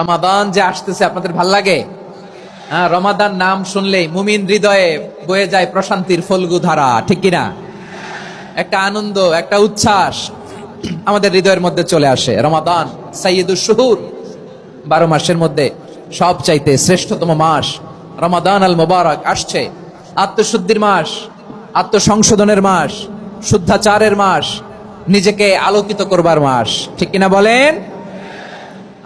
রমাদান যে আসতেছে, আপনাদের ভালো লাগে? হ্যাঁ রমাদান নাম শুনলেই মুমিন হৃদয়ে বয়ে যায় প্রশান্তির ফলগু ধারা, ঠিক কিনা? একটা আনন্দ, একটা উচ্ছ্বাস আমাদের হৃদয়ের মধ্যে চলে আসে। রমাদান সাইয়দুল শুহুর, বারো মাসের মধ্যে সব চাইতে শ্রেষ্ঠতম মাস। রমাদান আল মোবারক আসছে, আত্মশুদ্ধির মাস, আত্মসংশোধনের মাস, শুদ্ধাচারের মাস, নিজেকে আলোকিত করবার মাস, ঠিক কিনা বলেন?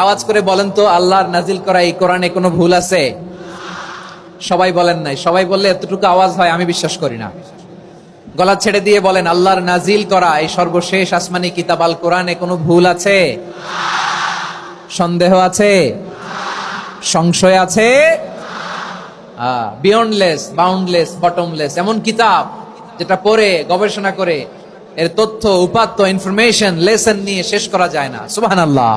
আওয়াজ করে বলেন তো, আল্লাহর নাজিল করা এই কোরআনে কোনো ভুল আছে? সবাই বলেন নাই। সবাই বললে এতটুকু আওয়াজ হয়, আমি বিশ্বাস করি না। গলা ছেড়ে দিয়ে বলেন, আল্লাহর নাজিল করা এই সর্বশেষ আসমানি কিতাব আল কোরআনে কোনো ভুল আছে? সন্দেহ আছে? সংশয় আছে? বিয়ন্ডলেস বাউন্ডলেস বটমলেস এমন কিতাব যেটা পড়ে, গবেষণা করে, এর তথ্য, উপাত্ত ইনফরমেশন লেসন নিয়ে শেষ করা যায় না। সুবাহ আল্লাহ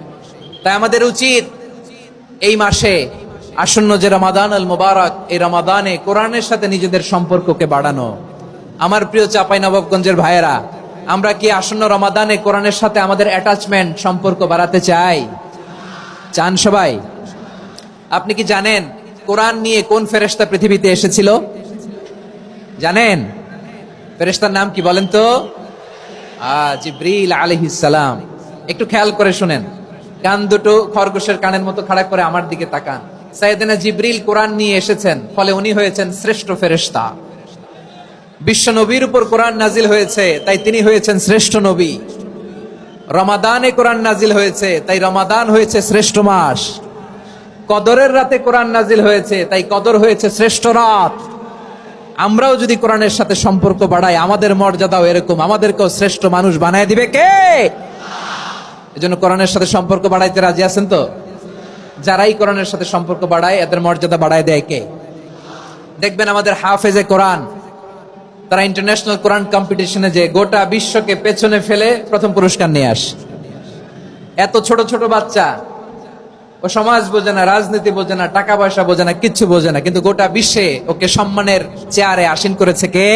তাই আমাদের উচিত এই মাসে আসন্ন যে রমাদান আল মুবারক, এই রমাদানে কোরআনের সাথে নিজেদের সম্পর্ককে বাড়ানো। আমার প্রিয় চাপাই নবাবগঞ্জের ভাইয়েরা, আমরা কি আসন্ন রমাদানে কোরআনের সাথে আমাদের অ্যাটাচমেন্ট সম্পর্ক বাড়াতে চাই? চান সবাই? আপনি কি জানেন কোরআন নিয়ে কোন ফেরেশতা পৃথিবীতে এসেছিল? জানেন? ফেরেশতার নাম কি বলেন তো? জিব্রিল আলাইহিস সালাম। একটু খেয়াল করে শুনেন। কান দুটো খরগোশের কানের মতো খাড়া করে আমার দিকে তাকান। সাইয়েদনা জিব্রিল কোরআন নিয়ে এসেছেন, ফলে উনি হয়েছেন শ্রেষ্ঠ ফেরেশতা। বিশ্ব নবীর উপর কোরআন নাজিল হয়েছে, তাই তিনি হয়েছেন শ্রেষ্ঠ নবী। রমাদানে কোরআন নাজিল হয়েছে, তাই রমাদান হয়েছে শ্রেষ্ঠ মাস। কদরের রাতে কোরআন নাজিল হয়েছে, তাই কদর হয়েছে শ্রেষ্ঠ রাত। আমরাও যদি কোরআনের সাথে সম্পর্ক বাড়াই, আমাদের মর্যাদাও এরকম, আমাদেরকেও শ্রেষ্ঠ মানুষ বানায় দিবে কে? এজন্য কোরআনের সাথে সম্পর্ক বাড়াইতে রাজি আছেন তো? যারাই কোরআনের সাথে সম্পর্ক বাড়ায়, এদের মর্যাদা বাড়ায় দেয় কে? দেখবেন আমাদের হাফেজে কোরআন, তারা ইন্টারন্যাশনাল কোরআন কম্পিটিশনে যে গোটা বিশ্বকে পেছনে ফেলে প্রথম পুরস্কার নিয়ে আসে। এত ছোট ছোট বাচ্চা, ও সমাজ বোঝে না, রাজনীতি বোঝে না, টাকা পয়সা বোঝে না, কিচ্ছু বোঝে না, কিন্তু গোটা বিশ্বে ওকে সম্মানের চেয়ারে আসীন করেছে কে?